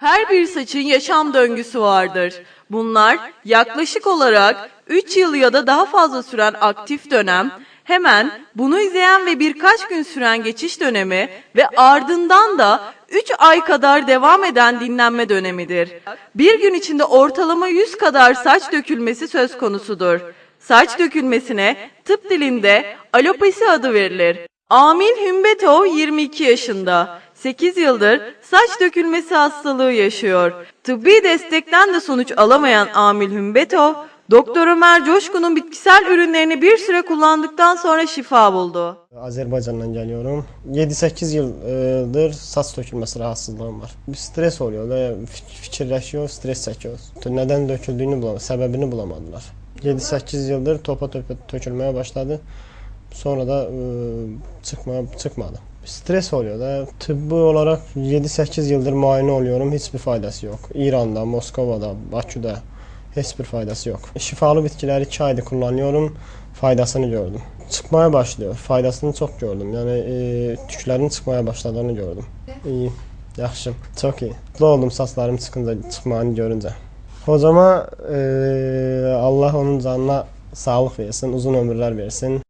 Her bir saçın yaşam döngüsü vardır. Bunlar yaklaşık olarak 3 yıl ya da daha fazla süren aktif dönem, hemen bunu izleyen ve birkaç gün süren geçiş dönemi ve ardından da 3 ay kadar devam eden dinlenme dönemidir. Bir gün içinde ortalama 100 kadar saç dökülmesi söz konusudur. Saç dökülmesine tıp dilinde alopesi adı verilir. Amin Hümbetov 22 yaşında. 8 yıldır saç dökülmesi hastalığı yaşıyor. Tıbbi destekten de sonuç alamayan Amil Hümbetov, Doktor Ömer Coşkun'un bitkisel ürünlerini bir süre kullandıktan sonra şifa buldu. Azerbaycan'dan geliyorum. 7-8 yıldır saç dökülmesi rahatsızlığım var. Bir stres oluyor da fik- fikirleşiyor, stres çekiyoruz. Neden döküldüğünü bulamadılar, sebebini bulamadılar. 7-8 yıldır topa topa dökülmeye başladı. Sonra da ə, çıxma çıxmadı. Stres oluyor da. Tibbi olaraq 7-8 ildir müayinə oluyorum, heç bir faydası yox. İranda, Moskovada, Bakıda heç bir faydası yox. Şifalı bitkiləri 2 aydır kullanıyorum, faydasını gördüm. Çıxmaya başlıyor, faydasını çox gördüm. Yəni e, tüklərin çıxmaya başladığını gördüm. İyi, yaxşı, çox iyi. Mutlu oldum saçlarım çıxınca, çıxmanı görüncə. Hocama e, Allah onun canına sağlıq versin, uzun ömürlər versin.